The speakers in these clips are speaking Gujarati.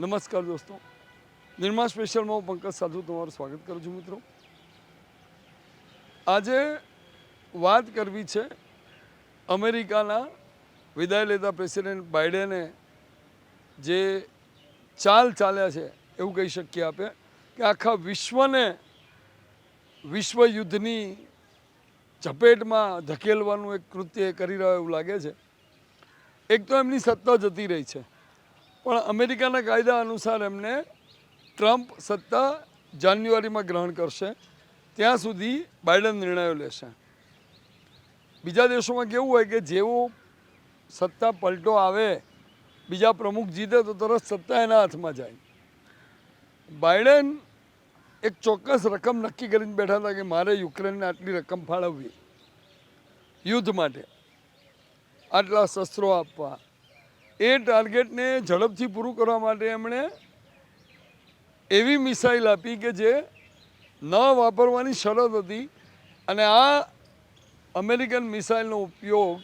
નમસ્કાર દોસ્તો. નિર્મા સ્પેશિયલમાં હું પંકજ સાધુ તમારું સ્વાગત કરું છું મિત્રો. આજે વાત કરવી છે અમેરિકાના વિદાય લેતા પ્રેસિડેન્ટ બાઇડેને જે ચાલ ચાલ્યા છે એવું કહી શકીએ આપણે કે આખા વિશ્વને વિશ્વ યુદ્ધની ઝપેટમાં ધકેલવાનું એક કૃત્ય કરી રહ્યો એવું લાગે છે. એક તો એમની સત્તા જતી રહી છે. પણ અમેરિકાના કાયદા અનુસાર એમને ટ્રમ્પ સત્તા જાન્યુઆરીમાં ગ્રહણ કરશે. ત્યાં સુધી બાઇડન નિર્ણયો લેશે. બીજા દેશોમાં કેવું હોય કે જેવો સત્તા પલટો આવે, બીજા પ્રમુખ જીતે તો તરત સત્તા એના હાથમાં જાય. બાઇડન એક ચોક્કસ રકમ નક્કી કરીને બેઠા હતા કે મારે યુક્રેનને આટલી રકમ ફાળવવી, યુદ્ધ માટે આટલા શસ્ત્રો આપવા એ ટાર્ગેટને ઝડપથી પૂરું કરવા માટે એમણે એવી મિસાઇલ આપી કે જે ન વાપરવાની શરત હતી અને આ અમેરિકન મિસાઇલનો ઉપયોગ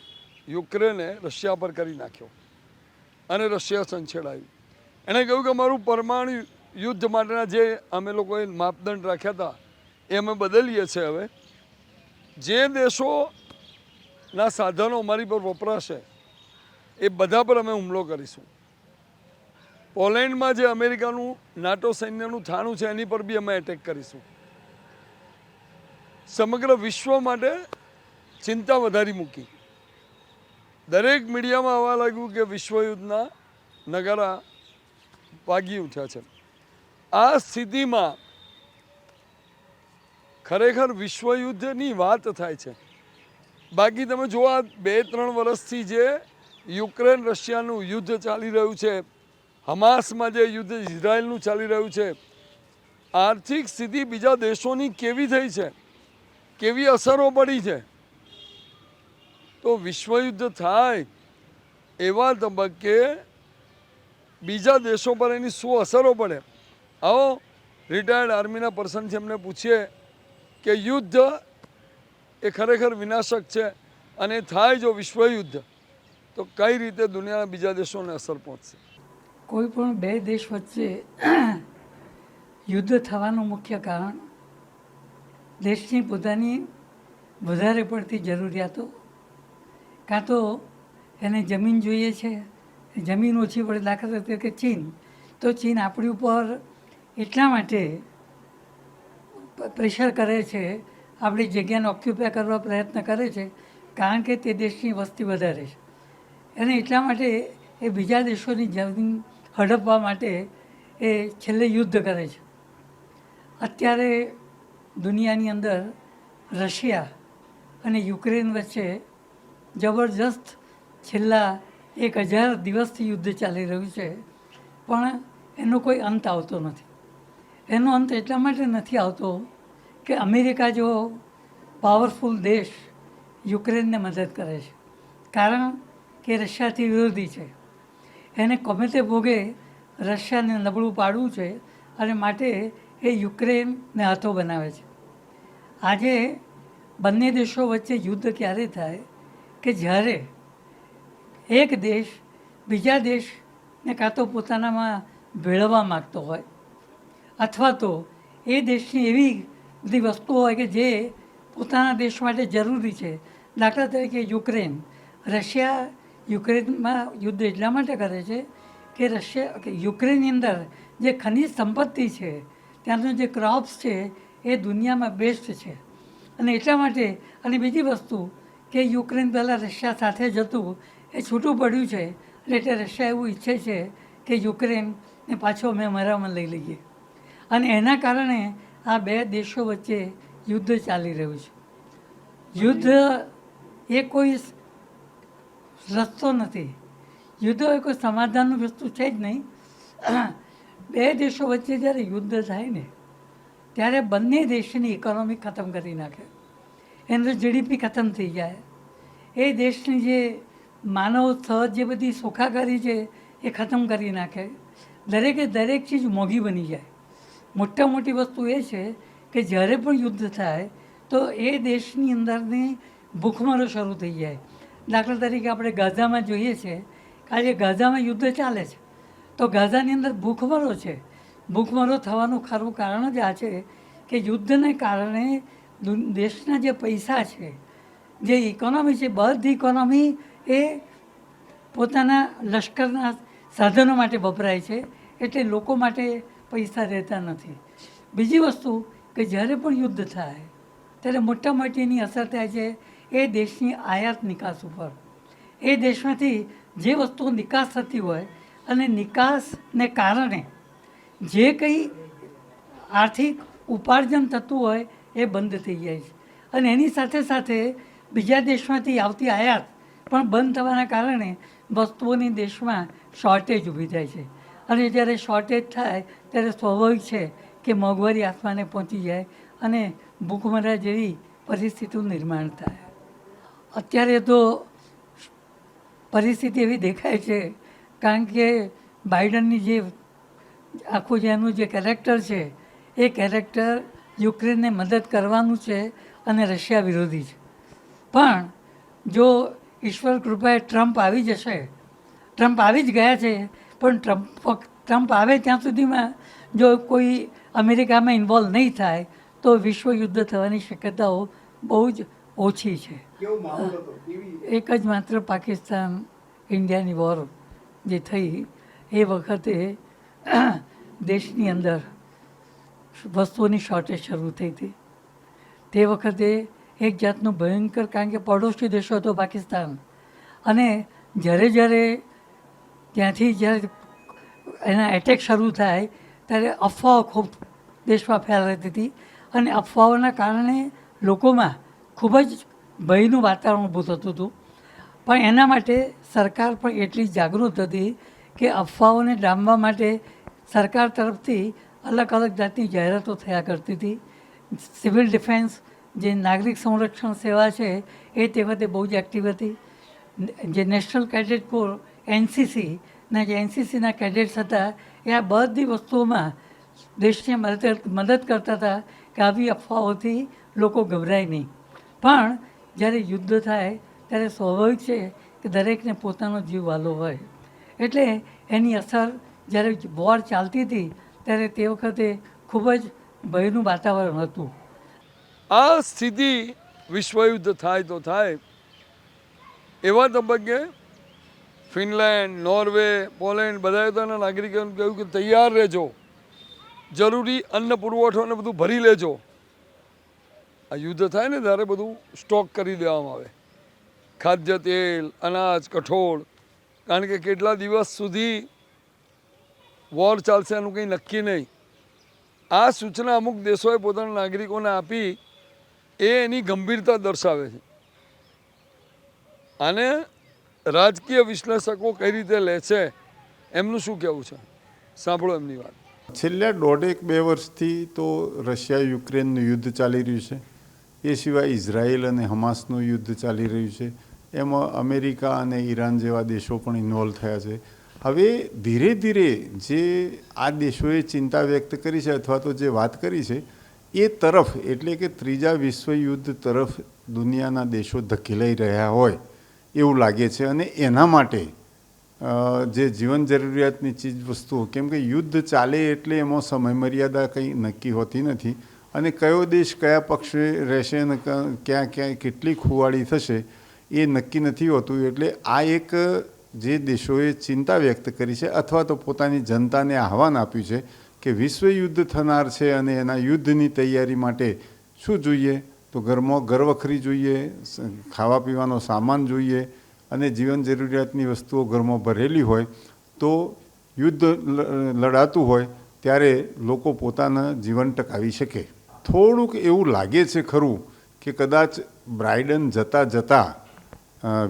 યુક્રેને રશિયા પર કરી નાખ્યો અને રશિયા સંછેડાયું. એણે કહ્યું કે અમારું પરમાણુ યુદ્ધ માટેના જે અમે લોકોએ માપદંડ રાખ્યા હતા, એ અમે બદલીએ છીએ હવે. જે દેશોના સાધનો અમારી પર વપરાશે એ બધા પર અમે હુમલો કરીશું. પોલેન્ડમાં જે અમેરિકાનું, નાટો સૈન્યનું થાણું છે, એની પર બી અમે એટેક કરીશું. સમગ્ર વિશ્વ માટે ચિંતા વધારી મૂકી. દરેક મીડિયામાં આવવા લાગ્યું કે વિશ્વયુદ્ધના નગારા વાગી ઉઠ્યા છે. આ સ્થિતિમાં ખરેખર વિશ્વયુદ્ધની વાત થાય છે. બાકી તમે જોવા બે ત્રણ વર્ષથી જે યુક્રેન રશિયાનું યુદ્ધ ચાલી રહ્યું છે. હમાસમાં જે યુદ્ધ ઇઝરાયલનું ચાલી રહ્યું છે. આર્થિક સ્થિતિ બીજા દેશોની કેવી થઈ છે? કેવી અસરો પડી છે? તો વિશ્વયુદ્ધ થાય એવા તબક્કે બીજા દેશો પર એની શું અસરો પડે? આવો રિટાયર્ડ આર્મીના પર્સન છે, એમને પૂછીએ કે યુદ્ધ એ ખરેખર વિનાશક છે અને થાય જો વિશ્વયુદ્ધ. તો કઈ રીતે દુનિયાના બીજા દેશોને અસર પહોંચશે? કોઈ પણ બે દેશ વચ્ચે યુદ્ધ થવાનું મુખ્ય કારણ દેશની પોતાની વધારે પડતી જરૂરિયાતો, કાં તો એને જમીન જોઈએ છે, જમીન ઓછી પડે, દાખલા તરીકે ચીન. તો ચીન આપણી ઉપર એટલા માટે પ્રેશર કરે છે, આપણી જગ્યાને ઓક્યુપાય કરવા પ્રયત્ન કરે છે, કારણ કે તે દેશની વસ્તી વધારે છે. અને એટલા માટે એ બીજા દેશોની જમીન હડપવા માટે એ છેલ્લે યુદ્ધ કરે છે. અત્યારે દુનિયાની અંદર રશિયા અને યુક્રેન વચ્ચે જબરજસ્ત છેલ્લા એક હજાર દિવસથી યુદ્ધ ચાલી રહ્યું છે, પણ એનો કોઈ અંત આવતો નથી. એનો અંત એટલા માટે નથી આવતો કે અમેરિકા જેવો પાવરફુલ દેશ યુક્રેનને મદદ કરે છે. કારણ કે રશિયાથી વિરોધી છે. એને ગમે તે ભોગે રશિયાને નબળું પાડવું છે અને માટે એ યુક્રેનને હાથો બનાવે છે. આજે બંને દેશો વચ્ચે યુદ્ધ ક્યારે થાય કે જ્યારે એક દેશ બીજા દેશને કાં તો પોતાનામાં ભેળવવા માગતો હોય અથવા તો એ દેશની એવી બધી વસ્તુઓ હોય કે જે પોતાના દેશ માટે જરૂરી છે. દાખલા તરીકે યુક્રેન, રશિયા યુક્રેનમાં યુદ્ધ એટલા માટે કરે છે કે રશિયા કે યુક્રેનની અંદર જે ખનિજ સંપત્તિ છે ત્યાંનું જે ક્રોપ્સ છે એ દુનિયામાં બેસ્ટ છે. અને એટલા માટે અને બીજી વસ્તુ કે યુક્રેન પહેલાં રશિયા સાથે જતું એ છૂટું પડ્યું છે. એટલે રશિયા એવું ઈચ્છે છે કે યુક્રેનને પાછો અમે અમારામાં લઈ લઈએ. અને એના કારણે આ બે દેશો વચ્ચે યુદ્ધ ચાલી રહ્યું છે. યુદ્ધ એ કોઈ રસ્તો નથી. યુદ્ધ એ કોઈ સમાધાનનું વસ્તુ છે જ નહીં. બે દેશો વચ્ચે જ્યારે યુદ્ધ થાય ને, ત્યારે બંને દેશની ઇકોનોમી ખતમ કરી નાખે. એનું જીડીપી ખતમ થઈ જાય. એ દેશની જે માનવ સહજ જે બધી સુખાકારી છે, એ ખતમ કરી નાખે. દરેકે દરેક ચીજ મોંઘી બની જાય. મોટા મોટી વસ્તુ એ છે કે જ્યારે પણ યુદ્ધ થાય, તો એ દેશની અંદરની ભૂખમરો શરૂ થઈ જાય. દાખલા તરીકે આપણે ગાઝામાં જોઈએ છીએ કે આજે ગાઝામાં યુદ્ધ ચાલે છે. તો ગાઝાની અંદર ભૂખમરો છે. ભૂખમરો થવાનું ખરું કારણ જ આ છે કે યુદ્ધને કારણે દેશના જે પૈસા છે, જે ઇકોનોમી છે, બધી ઇકોનોમી એ પોતાના લશ્કરના સાધનો માટે વપરાય છે, એટલે લોકો માટે પૈસા રહેતા નથી. બીજી વસ્તુ કે જ્યારે પણ યુદ્ધ થાય, ત્યારે મોટા મોટીની અસર થાય છે એ દેશની આયાત નિકાસ ઉપર. એ દેશમાંથી જે વસ્તુઓ નિકાસ થતી હોય અને નિકાસને કારણે જે કંઈ આર્થિક ઉપાર્જન થતું હોય એ બંધ થઈ જાય છે. અને એની સાથે સાથે બીજા દેશમાંથી આવતી આયાત પણ બંધ થવાના કારણે વસ્તુઓની દેશમાં શોર્ટેજ ઊભી થાય છે. અને જ્યારે શોર્ટેજ થાય, ત્યારે સ્વાભાવિક છે કે મોંઘવારી આસમાને પહોંચી જાય અને ભૂખમરા જેવી પરિસ્થિતિનું નિર્માણ થાય. અત્યારે તો પરિસ્થિતિ એવી દેખાય છે, કારણ કે બાઇડનની જે આખું જે એનું જે કેરેક્ટર છે, એ કેરેક્ટર યુક્રેનને મદદ કરવાનું છે અને રશિયા વિરોધી છે. પણ જો ઈશ્વર કૃપાએ ટ્રમ્પ આવી જશે, ટ્રમ્પ આવી જ ગયા છે, પણ ટ્રમ્પ ટ્રમ્પ આવે ત્યાં સુધીમાં જો કોઈ અમેરિકામાં ઇન્વોલ્વ નહીં થાય, તો વિશ્વ યુદ્ધ થવાની શક્યતાઓ બહુ જ ઓછી છે. એક જ માત્ર પાકિસ્તાન ઇન્ડિયાની વોર જે થઈ એ વખતે દેશની અંદર વસ્તુઓની શોર્ટેજ શરૂ થઈ હતી. તે વખતે એક જાતનું ભયંકર કારણ કે પડોશી દેશો હતો પાકિસ્તાન. અને જ્યારે જ્યારે ત્યાંથી જ્યારે એના એટેક શરૂ થાય ત્યારે અફવાઓ ખૂબ દેશમાં ફેલાતી હતી. અને અફવાઓના કારણે લોકોમાં ખૂબ જ ભયનું વાતાવરણ ઊભું થતું હતું. પણ એના માટે સરકાર પણ એટલી જાગૃત હતી કે અફવાઓને ડામવા માટે સરકાર તરફથી અલગ અલગ જાતની જાહેરાતો થયા કરતી હતી. સિવિલ ડિફેન્સ, જે નાગરિક સંરક્ષણ સેવા છે, એ તે વખતે બહુ જ એક્ટિવ હતી. જે નેશનલ કેડેટ કોર એનસીસીના જે એનસીસીના કેડેટ્સ હતા, એ આ બધી વસ્તુઓમાં દેશને મદદ મદદ કરતા હતા કે આવી અફવાઓથી લોકો ગભરાય નહીં. પણ જ્યારે યુદ્ધ થાય, ત્યારે સ્વાભાવિક છે કે દરેકને પોતાનો જીવ વાલો હોય. એટલે એની અસર જ્યારે વોર ચાલતી હતી, ત્યારે તે વખતે ખૂબ જ ભયનું વાતાવરણ હતું. આ સ્થિતિ વિશ્વયુદ્ધ થાય તો થાય. એવા તબક્કે ફિનલેન્ડ, નોર્વે, પોલેન્ડ બધા તેના નાગરિકોને કહ્યું કે તૈયાર રહેજો. જરૂરી અન્ન પુરવઠો ને બધું ભરી લેજો. આ યુદ્ધ થાય ને ત્યારે બધું સ્ટોક કરી દેવામાં આવે. ખાદ્ય તેલ, અનાજ, કઠોળ. કારણ કે કેટલા દિવસ સુધી વોર ચાલશે એનું કંઈ નક્કી નહીં. આ સૂચના અમુક દેશોએ પોતાના નાગરિકોને આપી, એ એની ગંભીરતા દર્શાવે છે. આને રાજકીય વિશ્લેષકો કઈ રીતે લે છે, એમનું શું કહેવું છે? સાંભળો એમની વાત. છેલ્લા દોઢેક બે વર્ષથી તો રશિયા યુક્રેનનું યુદ્ધ ચાલી રહ્યું છે. એ સિવાય ઇઝરાયેલ અને હમાસનું યુદ્ધ ચાલી રહ્યું છે. એમાં અમેરિકા અને ઈરાન જેવા દેશો પણ ઇન્વોલ્વ થયા છે. હવે ધીરે ધીરે જે આ દેશોએ ચિંતા વ્યક્ત કરી છે અથવા તો જે વાત કરી છે, એ તરફ એટલે કે ત્રીજા વિશ્વયુદ્ધ તરફ દુનિયાના દેશો ધકેલાઈ રહ્યા હોય એવું લાગે છે. અને એના માટે જે જીવન જરૂરિયાતની ચીજ વસ્તુઓ કેમ કે યુદ્ધ ચાલે એટલે એમાં સમય મર્યાદા કંઈ નક્કી હોતી નથી. અને કયો દેશ કયા પક્ષે રહેશે અને ક્યાં ક્યાં કેટલી ખુવાડી થશે, એ નક્કી નથી હોતું. એટલે આ એક, જે દેશોએ ચિંતા વ્યક્ત કરી છે અથવા તો પોતાની જનતાને આહવાન આપ્યું છે કે વિશ્વયુદ્ધ થનાર છે અને એના યુદ્ધની તૈયારી માટે શું જોઈએ? તો ઘરમાં ઘરવખરી જોઈએ ખાવા પીવાનો સામાન જોઈએ અને જીવન જરૂરિયાતની વસ્તુઓ ઘરમાં ભરેલી હોય તો યુદ્ધ લડાતું હોય, ત્યારે લોકો પોતાના જીવન ટકાવી શકે. થોડુંક એવું લાગે છે ખરું કે કદાચ બ્રાઇડન જતાં જતાં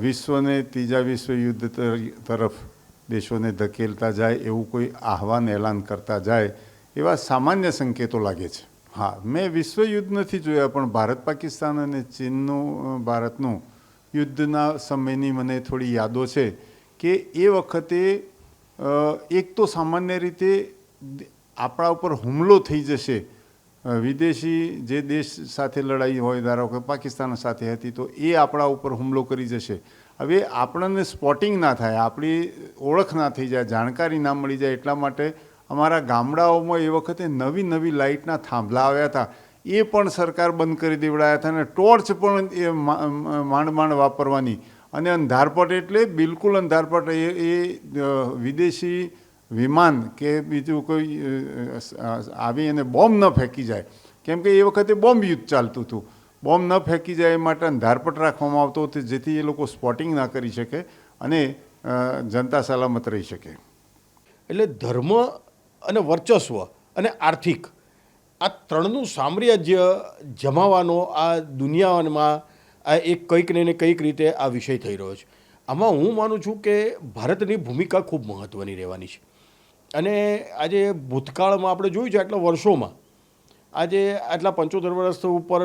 વિશ્વને, ત્રીજા વિશ્વયુદ્ધ તરફ દેશોને ધકેલતા જાય, એવું કોઈ આહવાન એલાન કરતા જાય, એવા સામાન્ય સંકેતો લાગે છે. હા, મેં વિશ્વયુદ્ધ નથી જોયા, પણ ભારત, પાકિસ્તાન અને ચીનનું ભારતનું યુદ્ધના સમયની મને થોડી યાદો છે કે એ વખતે એક તો સામાન્ય રીતે આપણા ઉપર હુમલો થઈ જશે વિદેશી જે દેશ સાથે લડાઈ હોય, ધારો કે પાકિસ્તાન સાથે હતી, તો એ આપણા ઉપર હુમલો કરી જશે. હવે આપણને સ્પોટિંગ ના થાય, આપણી ઓળખ ના થઈ જાય, જાણકારી ના મળી જાય, એટલા માટે અમારા ગામડાઓમાં એ વખતે નવી નવી લાઇટના થાંભલા આવ્યા હતા. એ પણ સરકાર બંધ કરી દેવડાયા હતા અને ટોર્ચ પણ એ માંડ માંડ વાપરવાની. અને અંધારપટ એટલે બિલકુલ અંધારપટ, એ વિદેશી વિમાન કે બીજું કોઈ આવી અને બોમ્બ ન ફેંકી જાય. કેમ કે એ વખતે બોમ્બ યુદ્ધ ચાલતું હતું. બોમ્બ ન ફેંકી જાય એ માટે અંધારપટ રાખવામાં આવતો હતો, જેથી એ લોકો સ્પોટિંગ ના કરી શકે અને જનતા સલામત રહી શકે. એટલે ધર્મ અને વર્ચસ્વ અને આર્થિક આ ત્રણનું સામ્રાજ્ય જમાવાનો આ દુનિયામાં આ એક કંઈક ને કંઈક રીતે આ વિષય થઈ રહ્યો છે. આમાં હું માનું છું કે ભારતની ભૂમિકા ખૂબ મહત્ત્વની રહેવાની છે. અને આજે ભૂતકાળમાં આપણે જોયું છે આટલા વર્ષોમાં, આજે આટલા પંચોતેર વર્ષ ઉપર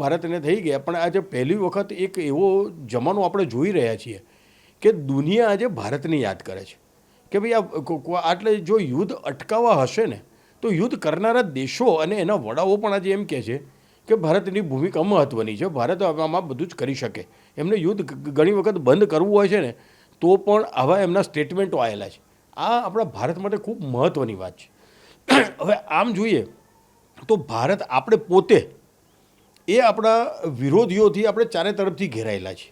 ભારત એને થઈ ગયા, પણ આજે પહેલી વખત એક એવો જમાનો આપણે જોઈ રહ્યા છીએ કે દુનિયા આજે ભારતને યાદ કરે છે. કે ભાઈ આ આટલે જો યુદ્ધ અટકાવવા હશે ને, તો યુદ્ધ કરનારા દેશો અને એના વડાઓ પણ આજે એમ કહે છે કે ભારતની ભૂમિકા મહત્ત્વની છે, ભારત આમાં બધું જ કરી શકે. એમને યુદ્ધ ઘણી વખત બંધ કરવું હોય છે ને, તો પણ આવા એમના સ્ટેટમેન્ટો આવેલા છે. આ આપણા ભારત માટે ખૂબ મહત્ત્વની વાત છે. હવે આમ જોઈએ તો ભારત આપણે પોતે એ આપણા વિરોધીઓથી આપણે ચારે તરફથી ઘેરાયેલા છે.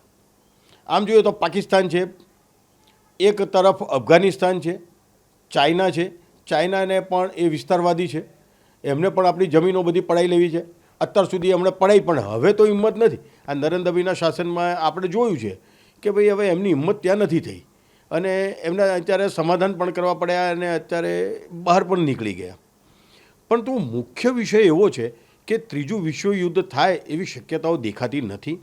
આમ જોઈએ તો પાકિસ્તાન છે, એક તરફ અફઘાનિસ્તાન છે, ચાઇના છે. ચાઇનાને પણ એ વિસ્તારવાદી છે. એમને પણ આપણી જમીનો બધી પડાઈ લેવી છે. અત્યાર સુધી એમણે પડાઈ, પણ હવે તો હિંમત નથી. આ નરેન્દ્રભાઈના શાસનમાં આપણે જોયું છે કે ભાઈ હવે એમની હિંમત ત્યાં નથી થઈ. અને એમને અત્યારે સમાધાન પણ કરવા પડ્યા અને અત્યારે બહાર પણ નીકળી ગયા. પરંતુ મુખ્ય વિષય એવો છે કે ત્રીજું વિશ્વયુદ્ધ થાય એવી શક્યતાઓ દેખાતી નથી.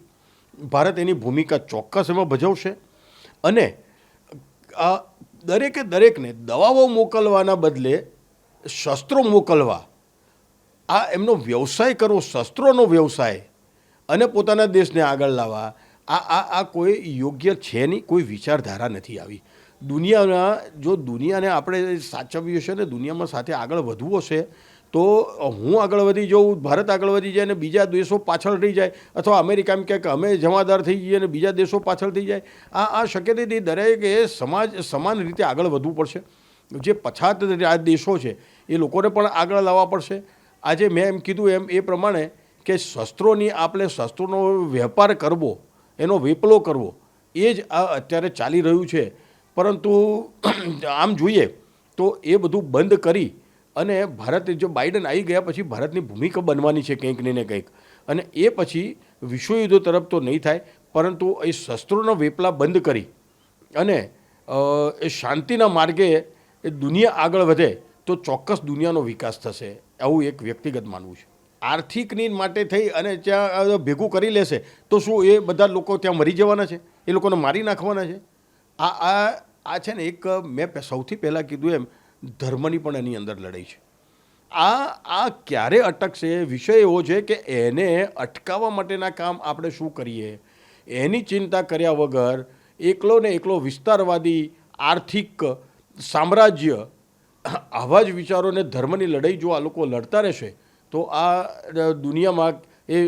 ભારત એની ભૂમિકા ચોક્કસ એમાં ભજવશે અને આ દરેકે દરેકને દવાઓ મોકલવાના બદલે શસ્ત્રો મોકલવા, આ એમનો વ્યવસાય કરવો શસ્ત્રોનો વ્યવસાય અને પોતાના દેશને આગળ લાવવા આ આ આ કોઈ યોગ્ય છે નહીં, કોઈ વિચારધારા નથી આવી. દુનિયાના જો દુનિયાને આપણે સાચવવી હશે ને દુનિયામાં સાથે આગળ વધવું હશે, તો હું આગળ વધી જાઉં, ભારત આગળ વધી જાય અને બીજા દેશો પાછળ રહી જાય, અથવા અમેરિકા એમ કહે કે અમે જમાદાર થઈ જઈએ અને બીજા દેશો પાછળ થઈ જાય, આ આ શક્ય નથી દરેકે સમાજ સમાન રીતે આગળ વધવું પડશે. જે પછાત દેશો છે, એ લોકોને પણ આગળ લાવવા પડશે. આજે મેં એમ કીધું એમ એ પ્રમાણે કે શસ્ત્રોની આપણે શસ્ત્રોનો વેપાર કરવો એનો વેપલો કરવો, એ જ આ અત્યારે ચાલી રહ્યું છે. પરંતુ આમ જોઈએ તો એ બધું બંધ કરી અને ભારત જો બાઇડન આવી ગયા પછી ભારતની ભૂમિકા બનવાની છે કંઈક ને કંઈક. અને એ પછી વિશ્વયુદ્ધો તરફ તો નહીં થાય, પરંતુ એ શસ્ત્રોના વેપલા બંધ કરી અને એ શાંતિના માર્ગે એ દુનિયા આગળ વધે તો ચોક્કસ દુનિયાનો વિકાસ થશે, આવું એક વ્યક્તિગત માનવું છે. આર્થિકની માટે થઈ અને ત્યાં ભેગું કરી લેશે, તો શું એ બધા લોકો ત્યાં મરી જવાના છે? એ લોકોને મારી નાખવાના છે? આ આ આ છે ને એક, મેં સૌથી પહેલાં કીધું એમ, ધર્મની પણ એની અંદર લડાઈ છે. આ આ ક્યારે અટકશે વિષય એવો છે કે એને અટકાવવા માટેના કામ આપણે શું કરીએ? એની ચિંતા કર્યા વગર એકલો ને એકલો વિસ્તારવાદી, આર્થિક, સામ્રાજ્ય, આવા જ વિચારોને ધર્મની લડાઈ જો આ લોકો લડતા રહેશે તો આ દુનિયામાં એ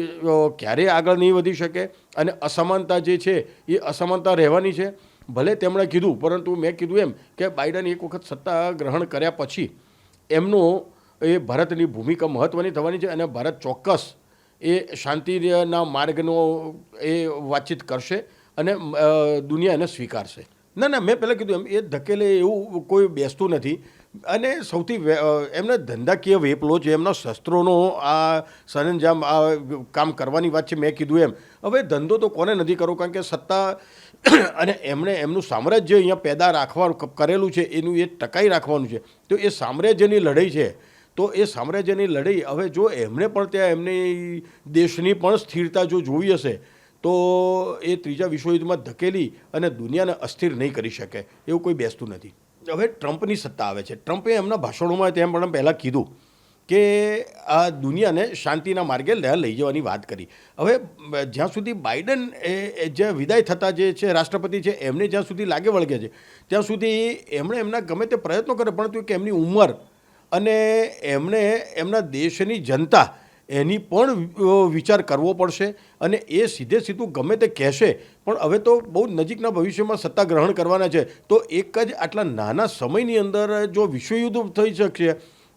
ક્યારેય આગળ નહીં વધી શકે અને અસમાનતા જે છે, એ અસમાનતા રહેવાની છે. ભલે તેમણે કીધું, પરંતુ મેં કીધું એમ કે બાઇડન એક વખત સત્તા ગ્રહણ કર્યા પછી એમનો એ ભારતની ભૂમિકા મહત્ત્વની થવાની છે અને ભારત ચોક્કસ એ શાંતિના માર્ગનો એ વાતચીત કરશે અને દુનિયા એને સ્વીકારશે. ના ના, મેં પહેલાં કીધું એમ, એ ધકેલે એવું કોઈ બેસતું નથી. અને સૌથી એમના ધંધાકીય વેપલો છે, એમના શસ્ત્રોનો આ સરંજામ, આ કામ કરવાની વાત છે, મેં કીધું એમ. હવે ધંધો તો કોને નથી કરવો? કારણ કે સત્તા અને એમણે એમનું સામ્રાજ્ય અહીંયા પેદા રાખવાનું કરેલું છે, એનું એ ટકાઈ રાખવાનું છે. તો એ સામ્રાજ્યની લડાઈ છે. તો એ સામ્રાજ્યની લડાઈ, હવે જો એમણે પણ ત્યાં એમની દેશની પણ સ્થિરતા જો જોઈ હશે, તો એ ત્રીજા વિશ્વયુદ્ધમાં ધકેલી અને દુનિયાને અસ્થિર નહીં કરી શકે. એવું કોઈ બેસતું નથી. હવે ટ્રમ્પની સત્તા આવે છે. ટ્રમ્પે એમના ભાષણોમાં તેમ પણ પહેલાં કીધું કે આ દુનિયાને શાંતિના માર્ગે લઈ જવાની વાત કરી. હવે જ્યાં સુધી બાઇડન એ જે વિદાય થતા જે છે, રાષ્ટ્રપતિ છે, એમને જ્યાં સુધી લાગે વળગે છે, ત્યાં સુધી એમણે એમના ગમે તે પ્રયત્નો કરે, પરંતુ કે એમની ઉંમર અને એમણે એમના દેશની જનતા એની પણ વિચાર કરવો પડશે અને એ સીધે સીધું ગમે તે કહેશે. પણ હવે તો બહુ નજીકના ભવિષ્યમાં સત્તા ગ્રહણ કરવાના છે. તો એક જ આટલા નાના સમયની અંદર જો વિશ્વયુદ્ધ થઈ શકશે,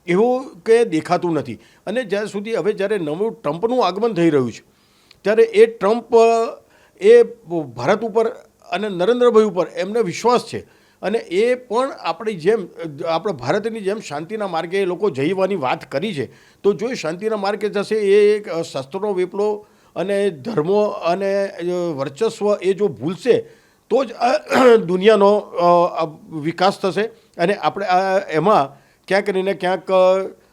એવું કે દેખાતું નથી. અને જ્યાં સુધી હવે જ્યારે નવું ટ્રમ્પનું આગમન થઈ રહ્યું છે, ત્યારે એ ટ્રમ્પ એ ભારત ઉપર અને નરેન્દ્રભાઈ ઉપર એમને વિશ્વાસ છે. અને એ પણ આપણી જેમ આપણે ભારતની જેમ શાંતિના માર્ગે એ લોકો જઈવાની વાત કરી છે. તો જો એ શાંતિના માર્ગે જશે એ એક અ, વિપ્લો અને ધર્મો અને વર્ચસ્વ એ જો ભૂલશે તો જ દુનિયાનો વિકાસ થશે. અને આપણે એમાં ક્યાંક ને ક્યાંક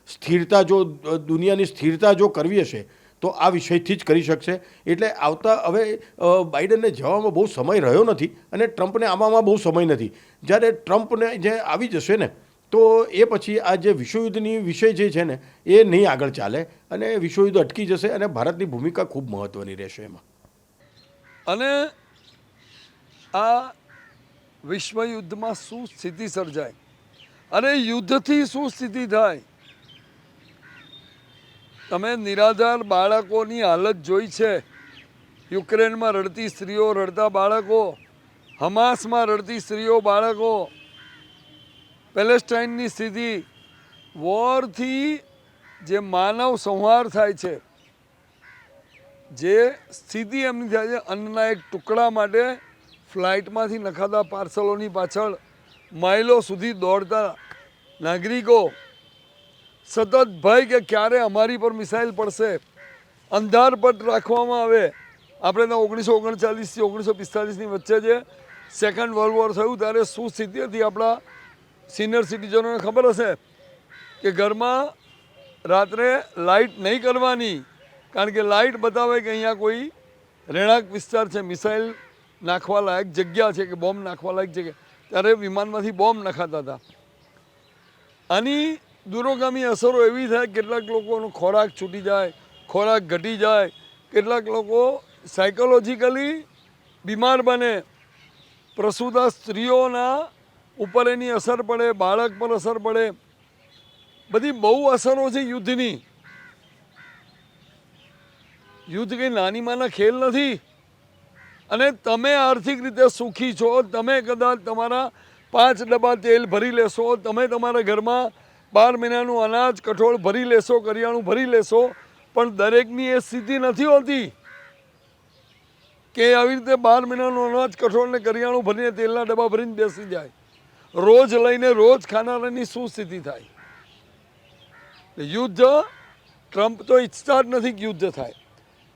સ્થિરતા જો દુનિયાની સ્થિરતા જો કરવી હશે તો આ વિષયથી જ કરી શકશે. એટલે આવતા હવે બાઇડનને જવામાં બહુ સમય રહ્યો નથી અને ટ્રમ્પને આવામાં બહુ સમય નથી. જ્યારે ટ્રમ્પને જે આવી જશે ને, તો એ પછી આ જે વિશ્વયુદ્ધની વિષય જે છે ને, એ નહીં આગળ ચાલે અને વિશ્વયુદ્ધ અટકી જશે અને ભારતની ભૂમિકા ખૂબ મહત્ત્વની રહેશે એમાં. અને આ વિશ્વયુદ્ધમાં શું સ્થિતિ સર્જાય? અને યુદ્ધથી શું સ્થિતિ થાય? તમે નિરાધાર બાળકોની હાલત જોઈ છે. યુક્રેનમાં રડતી સ્ત્રીઓ રડતા બાળકો, હમાસમાં રડતી સ્ત્રીઓ બાળકો. પેલેસ્ટાઇનની સ્થિતિ, વોરથી જે માનવ સંહાર થાય છે, જે સ્થિતિ એમની થાય છે, અન્નના એક ટુકડા માટે ફ્લાઇટમાંથી નખાતા પાર્સલોની પાછળ માઇલો સુધી દોડતા નાગરિકો સતત ભય કે ક્યારે અમારી પર મિસાઇલ પડશે? અંધારપટ રાખવામાં આવે. આપણે તો ઓગણીસો ઓગણચાલીસથી ઓગણીસો પિસ્તાલીસની વચ્ચે જે સેકન્ડ વર્લ્ડ વોર થયું ત્યારે શું સ્થિતિ હતી આપણા સિનિયર સિટીઝનોને ખબર હશે? કે ઘરમાં રાત્રે લાઇટ નહીં કરવાની. કારણ કે લાઇટ બતાવે કે અહીંયા કોઈ રહેણાંક વિસ્તાર છે. મિસાઇલ નાખવા લાયક જગ્યા છે કે બોમ્બ નાખવા લાયક જગ્યા. ત્યારે વિમાનમાંથી બોમ્બ નખાતા હતા. આની દૂરોગામી અસરો એવી થાય, કેટલાક લોકોનો ખોરાક છૂટી જાય, ખોરાક ઘટી જાય, કેટલાક લોકો સાયકોલોજીકલી બીમાર બને. પ્રસૂતા સ્ત્રીઓના ઉપર એની અસર પડે, બાળક પર અસર પડે. બધી બહુ અસરો છે યુદ્ધની. યુદ્ધ કંઈ નાનીમાંના ખેલ નથી. અને તમે આર્થિક રીતે સુખી છો, તમે કદાચ તમારા પાંચ ડબ્બા તેલ ભરી લેશો, તમે તમારા ઘરમાં બાર મહિનાનું અનાજ કઠોળ ભરી લેશો, કરિયાણું ભરી લેશો, પણ દરેકની એ સ્થિતિ નથી હોતી કે આવી રીતે બાર મહિનાનું અનાજ કઠોળ ને કરિયાણું ભરીને તેલના ડબ્બા ભરીને બેસી જાય. રોજ લઈને રોજ ખાનારાની શું સ્થિતિ થાય? યુદ્ધ ટ્રમ્પ તો ઈચ્છતા જ નથી કે યુદ્ધ થાય.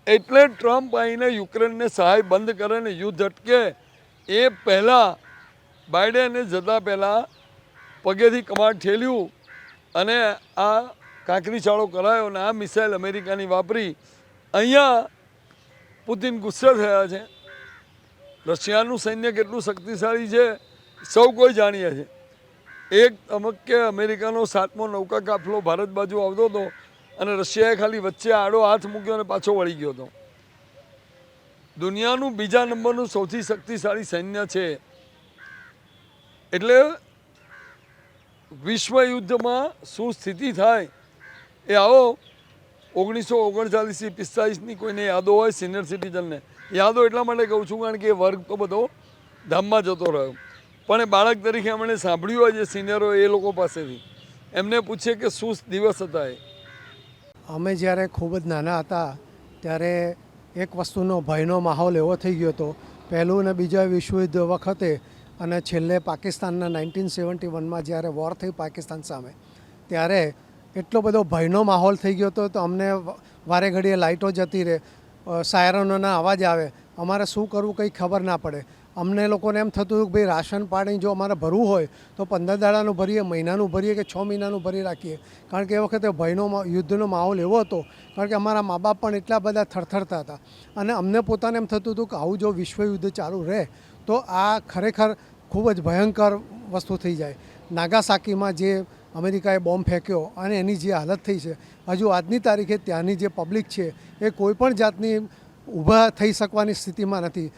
એટલે ટ્રમ્પ આવીને યુક્રેનને સહાય બંધ કરે ને યુદ્ધ અટકે. એ પહેલાં બાઇડેને જતા પહેલાં પગેથી કમાડ ઠેલ્યું. અને આ કાંકરી ચાળો કરાયો અને આ મિસાઇલ અમેરિકાની વાપરી, અહીંયા પુતિન ગુસ્સે થયા છે. રશિયાનું સૈન્ય કેટલું શક્તિશાળી છે, સૌ કોઈ જાણીએ છે. એક તબક્કે અમેરિકાનો સાતમો નૌકા કાફલો ભારત બાજુ આવતો હતો અને રશિયાએ ખાલી વચ્ચે આડો હાથ મૂક્યો અને પાછો વળી ગયો હતો. દુનિયાનું બીજા નંબરનું સૌથી શક્તિશાળી સૈન્ય છે. એટલે વિશ્વ યુદ્ધમાં શું સ્થિતિ થાય એ આવો. ઓગણીસો ઓગણચાલીસથી પિસ્તાલીસની કોઈને યાદો હોય સિનિયર સિટીઝનને. યાદો એટલા માટે કહું છું કારણ કે વર્ગ તો બધો ધામમાં જતો રહ્યો. પણ એ બાળક તરીકે એમણે સાંભળ્યું હોય જે સિનિયરો એ લોકો પાસેથી. એમને પૂછે કે શું દિવસ હતા એ. અમે જ્યારે ખૂબ જ નાના હતા, ત્યારે એક વસ્તુનો ભયનો માહોલ એવો થઈ ગયો હતો. પહેલું ને બીજા વિશ્વયુદ્ધ વખતે અને છેલ્લે પાકિસ્તાનના નાઇન્ટીન સેવન્ટી વનમાં જ્યારે વોર થઈ પાકિસ્તાન સામે, ત્યારે એટલો બધો ભયનો માહોલ થઈ ગયો હતો તો અમને વારે ઘડીએ લાઇટો જતી રહે સાયરનોના અવાજ આવે, અમારે શું કરવું કંઈ ખબર ના પડે. અમને લોકોને એમ થતું હતું કે ભાઈ રાશન પાણી જો અમારે ભરવું હોય, તો પંદર દાડાનું ભરીએ, મહિનાનું ભરીએ કે છ મહિનાનું ભરી રાખીએ. કારણ કે એ વખતે ભયનો યુદ્ધનો માહોલ એવો હતો, કારણ કે અમારા મા બાપ પણ એટલા બધા થરથરતા હતા. અને અમને પોતાને એમ થતું હતું કે આવું જો વિશ્વયુદ્ધ ચાલુ રહે તો આ ખરેખર ખૂબ જ ભયંકર વસ્તુ થઈ જાય. નાગાસાકીમાં જે અમેરિકાએ બોમ્બ ફેંક્યો અને એની જે હાલત થઈ છે, હજુ આજની તારીખે ત્યાંની જે પબ્લિક છે, એ કોઈ પણ જાતની ઊભા થઈ શકવાની સ્થિતિમાં નથી.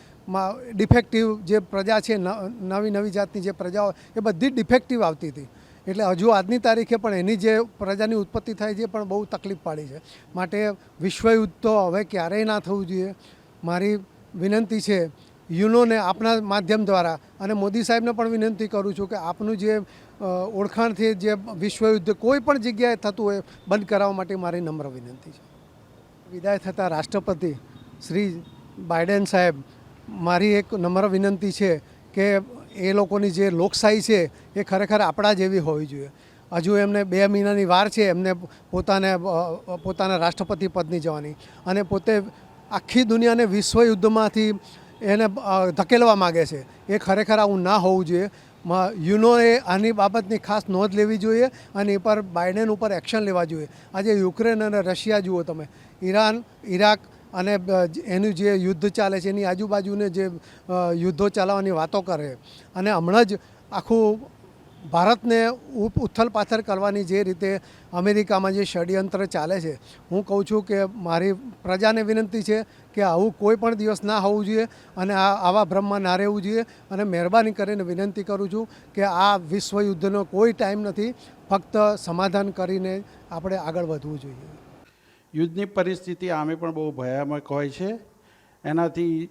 ડિફેક્ટિવ જે પ્રજા છે નવી નવી જાતની જે પ્રજાઓ, એ બધી ડિફેક્ટિવ આવતી હતી. એટલે હજુ આજની તારીખે પણ એની જે પ્રજાની ઉત્પત્તિ થાય છે પણ બહુ તકલીફ પાડી છે. માટે વિશ્વયુદ્ધ તો હવે ક્યારેય ના થવું જોઈએ. મારી વિનંતી છે યુનોને આપના માધ્યમ દ્વારા અને મોદી સાહેબને પણ વિનંતી કરું છું કે આપનું જે ઓળખાણથી જે વિશ્વયુદ્ધ કોઈ પણ જગ્યાએ થતું હોય, બંધ કરાવવા માટે મારી નમ્ર વિનંતી છે. વિદાય થતા રાષ્ટ્રપતિ શ્રી બાઇડેન સાહેબ, મારી એક નમ્ર વિનંતી છે કે એ લોકોની જે લોકશાહી છે એ ખરેખર આપણા જેવી હોવી જોઈએ. હજુ એમને બે મહિનાની વાર છે, એમને પોતાને પોતાના રાષ્ટ્રપતિ પદની જવાની અને પોતે આખી દુનિયાને વિશ્વયુદ્ધમાંથી એને ધકેલવા માગે છે. એ ખરેખર આવું ના હોવું જોઈએ. યુનોએ આની બાબતની ખાસ નોંધ લેવી જોઈએ અને એ પર બાઇડેન ઉપર એક્શન લેવા જોઈએ. આજે યુક્રેન અને રશિયા જુઓ તમે. ઈરાન, ઈરાક અને એનું જે યુદ્ધ ચાલે છે, એની આજુબાજુને જે યુદ્ધો ચલાવવાની વાતો કરે. અને હમણાં જ આખું ભારતને ઉથલ પાથલ કરવાની જે રીતે અમેરિકામાં જે ષડયંત્ર ચાલે છે, હું કહું છું કે મારી પ્રજાને વિનંતી છે કે આવું કોઈ પણ દિવસ ના હોવું જોઈએ અને આ, આવા ભ્રમમાં ના રહેવું જોઈએ અને મહેરબાની કરીને વિનંતી કરું છું કે આ વિશ્વયુદ્ધનો કોઈ ટાઈમ નથી, ફક્ત સમાધાન કરીને આપણે આગળ વધવું જોઈએ. યુદ્ધની પરિસ્થિતિ આમે પણ બહુ ભયાનક હોય છે. એનાથી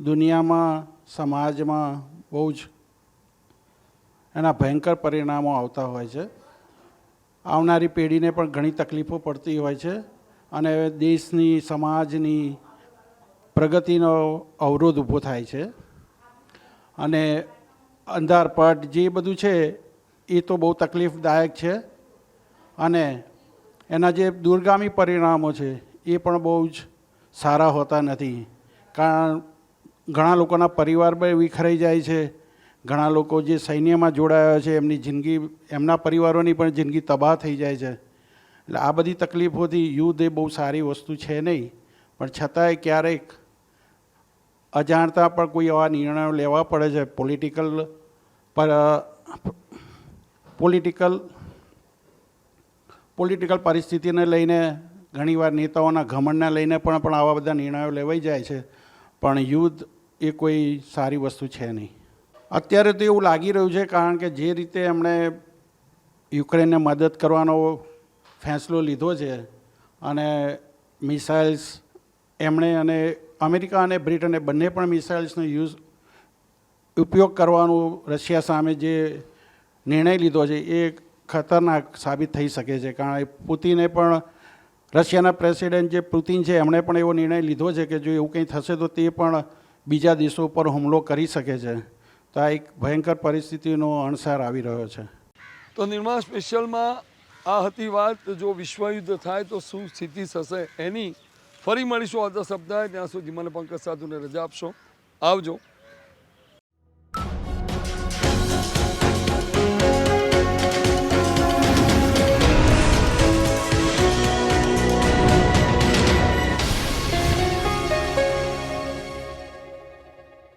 દુનિયામાં, સમાજમાં બહુ જ એના ભયંકર પરિણામો આવતા હોય છે. આવનારી પેઢીને પણ ઘણી તકલીફો પડતી હોય છે અને દેશની, સમાજની પ્રગતિનો અવરોધ ઊભો થાય છે. અને અંધારપટ જે બધું છે, એ તો બહુ તકલીફદાયક છે. અને એના જે દૂરગામી પરિણામો છે, એ પણ બહુ જ સારા હોતા નથી. કારણ ઘણા લોકોના પરિવાર પણ વિખરાઈ જાય છે. ઘણા લોકો જે સૈન્યમાં જોડાયા છે, એમની જિંદગી, એમના પરિવારોની પણ જિંદગી તબાહ થઈ જાય છે. એટલે આ બધી તકલીફોથી યુદ્ધ એ બહુ સારી વસ્તુ છે નહીં, પણ છતાંય ક્યારેક અજાણતા પણ કોઈ એવા નિર્ણયો લેવા પડે છે. પોલિટિકલ પર પોલિટિકલ પોલિટિકલ પરિસ્થિતિને લઈને ઘણીવાર નેતાઓના ઘમંડને લઈને પણ પણ આવા બધા નિર્ણયો લેવાઈ જાય છે. પણ યુદ્ધ એ કોઈ સારી વસ્તુ છે નહીં. અત્યારે તો એવું લાગી રહ્યું છે કારણ કે જે રીતે એમણે યુક્રેનને મદદ કરવાનો ફેંસલો લીધો છે અને મિસાઇલ્સ એમણે અને અમેરિકા અને બ્રિટને બંને પણ મિસાઇલ્સનો યુઝ ઉપયોગ કરવાનો રશિયા સામે જે નિર્ણય લીધો છે એ ખતરનાક સાબિત થઈ શકે છે. કારણ કે પુતિને પણ રશિયાના પ્રેસિડેન્ટ જે પુતિન છે, એમણે પણ એવો નિર્ણય લીધો છે કે જો એવું કંઈ થશે તો તે પણ બીજા દેશો પર હુમલો કરી શકે છે. તો આ એક ભયંકર પરિસ્થિતિનો અણસાર આવી રહ્યો છે. તો નિર્માણ સ્પેશિયલમાં આ હતી વાત, જો વિશ્વયુદ્ધ થાય તો શું સ્થિતિ થશે એની ફરી મળીશું આવતા સપ્તાહે. ત્યાં સુધી મને પંકજ સાધુને રજા આપશો. આવજો.